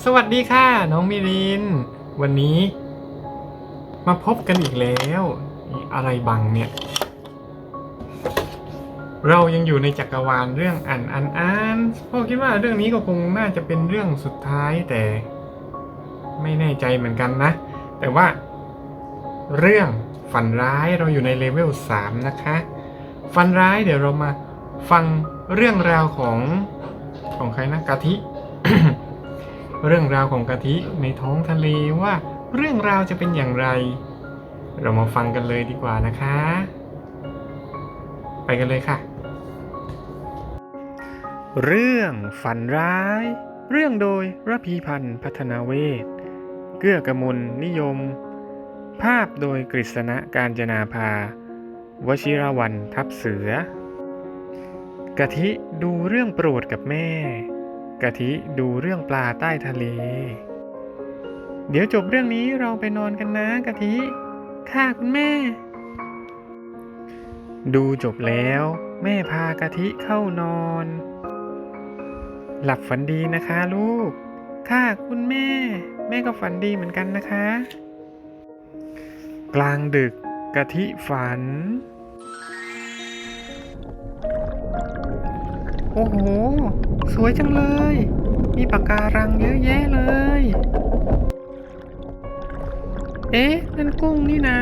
สวัสดีค่ะ น้องมิริน วันนี้ มาพบกันอีกแล้วอะไรบังเนี่ย เรายังอยู่ในจักรวาลเรื่องอ่านอ่านอ่านพ่อคิดว่าเรื่องนี้ก็คงน่าจะเป็นเรื่องสุดท้ายแต่ ไม่แน่ใจเหมือนกันนะ แต่ว่า เรื่องฝันร้ายเราอยู่ในเลเวล3นะคะ ฝันร้ายเดี๋ยวเรามาฟังเรื่องราวของของใครนะกะทิ เรื่องราวของกะทิในท้องทะเลว่าเรื่องราวจะเป็นอย่างไร เรามาฟังกันเลยดีกว่านะคะ ไปกันเลยค่ะ เรื่องฝันร้าย เรื่องโดยระพีพันธ์พัฒนาเวทเกื้อกมลนิยม ภาพโดยกฤษณะการจนาภาวชิรวันทับเสือกะทิดูเรื่องโปรดกับแม่ กะทิดูเรื่องปลาใต้ทะเล เดี๋ยวจบเรื่องนี้เราไปนอนกันนะกะทิ ค่ะคุณแม่ ดูจบแล้ว แม่พากะทิเข้านอน หลับฝันดีนะคะลูก ค่ะคุณแม่ แม่ก็ฝันดีเหมือนกันนะคะ กลางดึกกะทิฝัน โอ้โห สวยจังเลย มีปากการังเยอะแยะเลย เอ๊ะ นั่นกุ้งนี่นา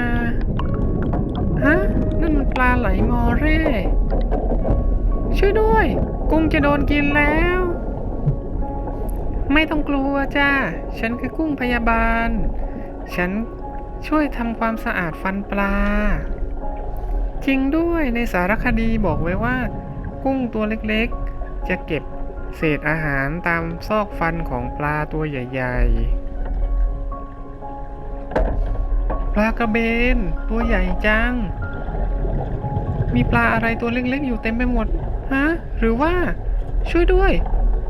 ฮะ นั่นมันปลาไหลมอเร่ ช่วยด้วย กุ้งจะโดนกินแล้ว ไม่ต้องกลัวจ้า ฉันคือกุ้งพยาบาล ฉันช่วยทำความสะอาดฟันปลา จริงด้วยในสารคดีบอกไว้ว่า กุ้งตัวเล็กๆ จะเก็บ เศษอาหารตามซอกฟันของปลาตัวใหญ่ ๆ ปลากระเบน ตัวใหญ่จัง มีปลาอะไรตัวเล็ก ๆ อยู่เต็มไปหมด ฮะ หรือว่า ช่วยด้วย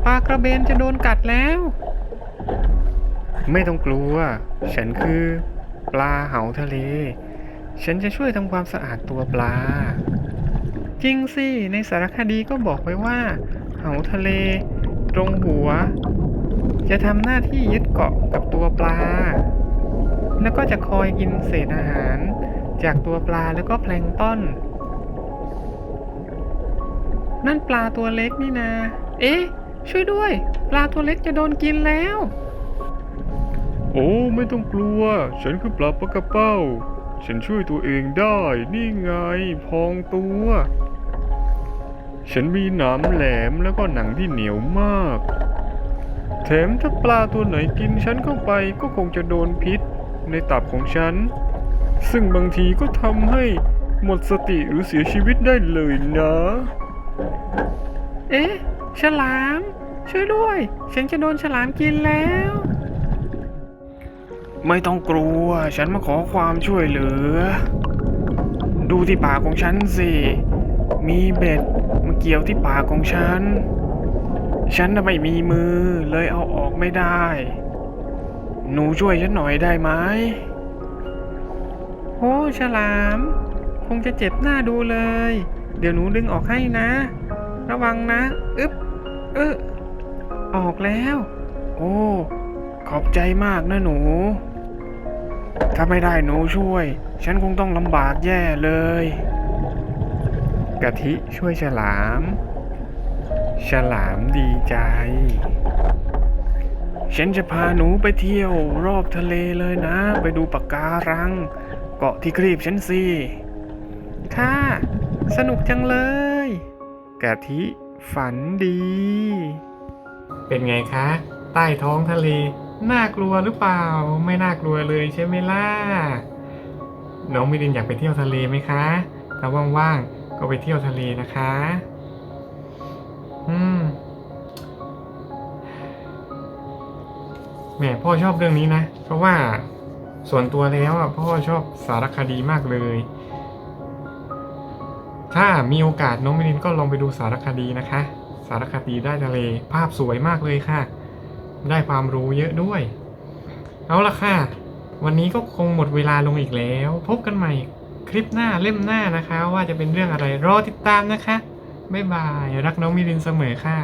ปลากระเบนจะโดนกัดแล้ว ไม่ต้องกลัว ฉันคือ ปลาเหาทะเล ฉันจะช่วยทำความสะอาดตัวปลา จริงสิ ในสารคดีก็บอกไว้ว่า เหาทะเล ตรงหัว จะทำหน้าที่ยึดเกาะกับตัวปลา แล้วก็จะคอยกินเศษอาหาร จากตัวปลาแล้วก็แพลงต้น นั่นปลาตัวเล็กนี่นา เอ๊ะ ช่วยด้วย ปลาตัวเล็กจะโดนกินแล้ว โอ้ไม่ต้องกลัว ฉันคือปลาปะกระเป้า ฉันช่วยตัวเองได้ นี่ไง พองตัว ฉันมีหนามแหลมแล้วก็หนังที่เหนียวมาก แถมถ้าปลาตัวไหนกินฉันเข้าไปก็คงจะโดนพิษในตับของฉัน ซึ่งบางทีก็ทำให้หมดสติหรือเสียชีวิตได้เลยนะ เอ๊ะ ฉลาม ช่วยด้วย ฉันจะโดนฉลามกินแล้ว ไม่ต้องกลัว ฉันมาขอความช่วยเหลือ ดูที่ปากของฉันสิ มีเบ็ดมา เกี่ยวที่ปากของฉัน ฉันไม่มีมือเลยเอาออกไม่ได้ หนูช่วยฉันหน่อยได้ไหมโอ้ฉลาม คงจะเจ็บหน้าดูเลย เดี๋ยวหนูดึงออกให้นะ ระวังนะอึ๊บเออออกแล้ว โอ้ ขอบใจมากนะหนู ถ้าไม่ได้หนูช่วย ฉันคงต้องลำบากแย่เลย กะทิช่วยฉลาม ฉลามดีใจ ฉันจะพาหนูไปเที่ยวรอบทะเลเลยนะ ไปดูปะการัง เกาะที่ครีบฉันสิ ค่ะ สนุกจังเลย กะทิฝันดี เป็นไงคะ ใต้ท้องทะเล น่ากลัวหรือเปล่า ไม่น่ากลัวเลยใช่ไหมล่ะ น้องมิรินอยากไปเที่ยวทะเลไหมคะถ้าว่างๆ ก็ไปเที่ยวทะเลนะคะ อืมแหมพ่อชอบเรื่องนี้นะ เพราะว่าส่วนตัวแล้วอะพ่อชอบสารคดีมากเลย ถ้ามีโอกาสน้องมิลินก็ลองไปดูสารคดีนะคะ สารคดีได้ทะเลภาพสวยมากเลยค่ะ ได้ความรู้เยอะด้วย เอาละค่ะ วันนี้ก็คงหมดเวลาลงอีกแล้ว พบกันใหม่ คลิปหน้าเล่มหน้านะคะ ว่าจะเป็นเรื่องอะไรรอติดตามนะคะ บ๊ายบาย รักน้องมิรินเสมอค่ะ